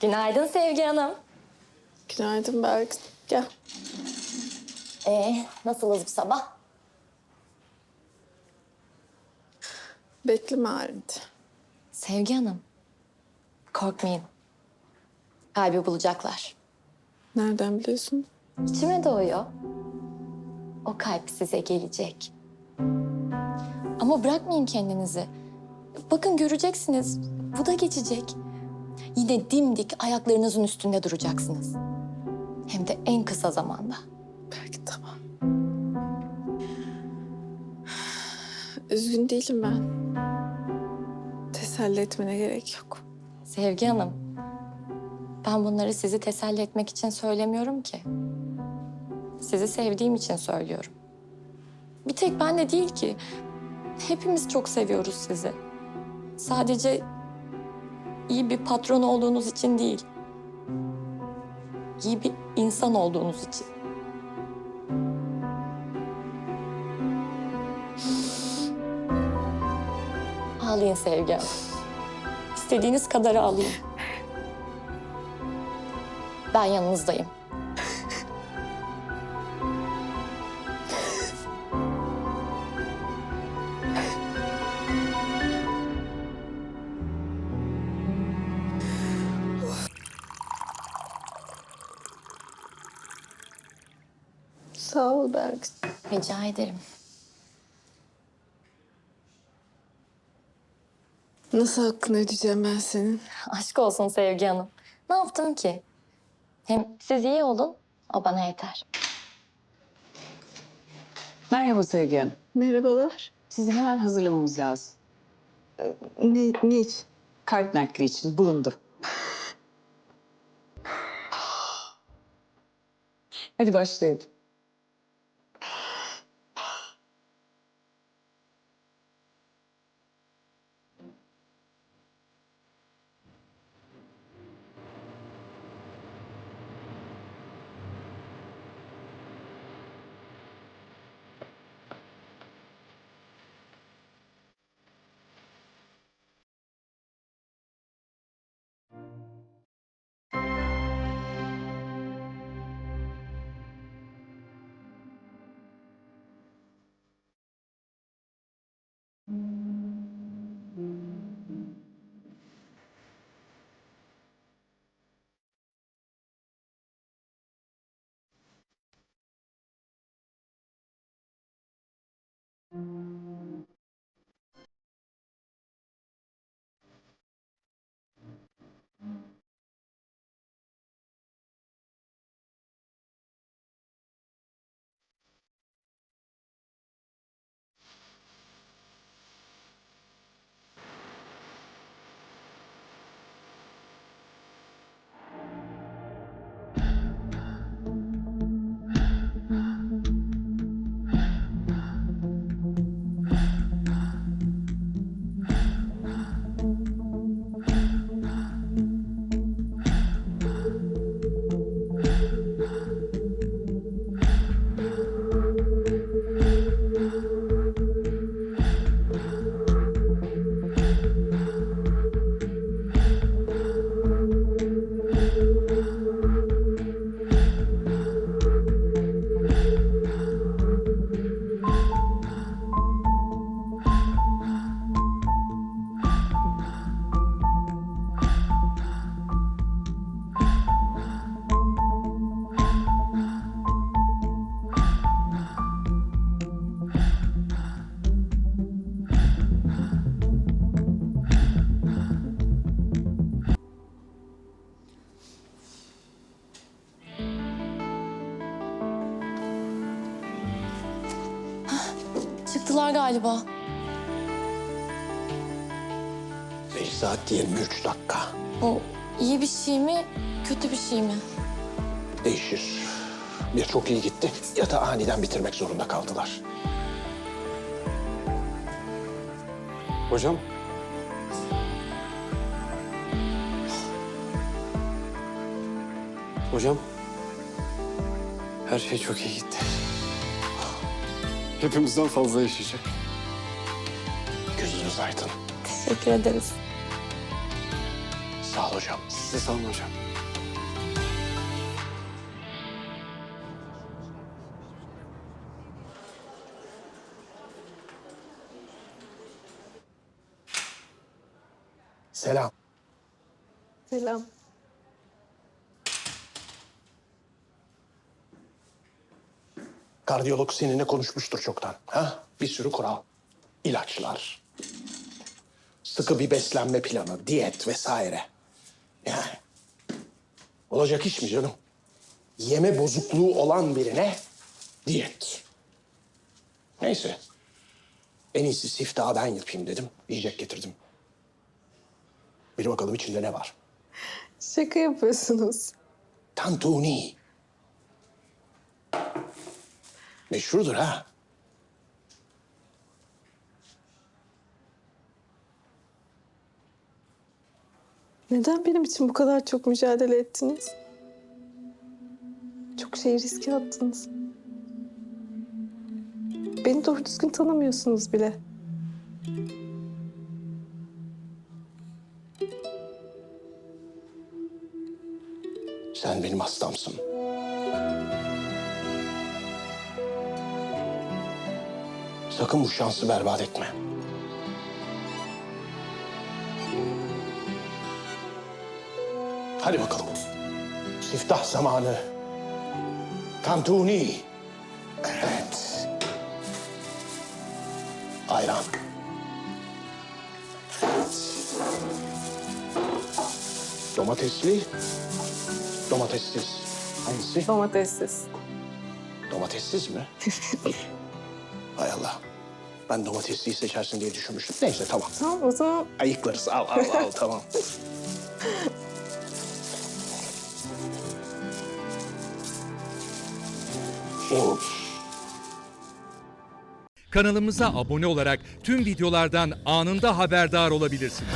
Günaydın Sevgi Hanım. Günaydın Berk. Gel. Ee, nasılız bu sabah? Bekleme halinde. Sevgi Hanım, korkmayın. Kalbi bulacaklar. Nereden biliyorsun? İçime doğuyor. O kalp size gelecek. Ama bırakmayın kendinizi. Bakın göreceksiniz. Bu da geçecek. Yine dimdik ayaklarınızın üstünde duracaksınız. Hem de en kısa zamanda. Belki tamam. Üzgün değilim ben. Teselli etmene gerek yok. Sevgi Hanım, ben bunları sizi teselli etmek için söylemiyorum ki. Sizi sevdiğim için söylüyorum. Bir tek ben de değil ki. Hepimiz çok seviyoruz sizi. Sadece iyi bir patron olduğunuz için değil. İyi bir insan olduğunuz için. Ağlayın Sevgi. İstediğiniz kadar ağlayın. Ben yanınızdayım. Sağ ol Berk. Rica ederim. Nasıl hakkını ödeyeceğim ben senin? Aşk olsun Sevgi Hanım. Ne yaptım ki? Hem siz iyi olun, o bana yeter. Merhaba Sevgi Hanım. Merhabalar. Sizi hemen hazırlamamız lazım. Ne, ne için? Kalp nakli için bulundu. Hadi başlayalım. Çıktılar galiba. 5 saat 23 dakika. Bu iyi bir şey mi, kötü bir şey mi? Değişir. Bir çok iyi gitti ya da aniden bitirmek zorunda kaldılar. Hocam. Hocam. Her şey çok iyi gitti. Hepimizden fazla yaşayacak. Gözünüz aydın. Teşekkür ederiz. Sağ ol hocam. Size sağ olun hocam. Selam. Selam. Kardiyolog seninle konuşmuştur çoktan. Ha? Bir sürü kural. ilaçlar. Sıkı bir beslenme planı, diyet vesaire. Yani. Olacak iş mi canım? Yeme bozukluğu olan birine diyet. Neyse. En iyisi siftahı ben yapayım dedim. Yiyecek getirdim. Bir bakalım içinde ne var. Şaka yapıyorsunuz. Tantuni. Meşhurdur ha. Neden benim için bu kadar çok mücadele ettiniz? Çok şey riske attınız. Beni doğru düzgün tanımıyorsunuz bile. Sen benim hastamsın. Sakın bu şansı berbat etme. Hadi bakalım. Siftah zamanı. Tantuni. Evet. Ayran. Domatesli. Domatessiz. Hangisi? Domatessiz. Domatessiz mi? Hay Allah. Ben domatesliyi seçersin diye düşünmüştüm. Neyse tamam. Tamam o zaman Ayıklarız. Al al al tamam. Kanalımıza abone olarak tüm videolardan anında haberdar olabilirsiniz.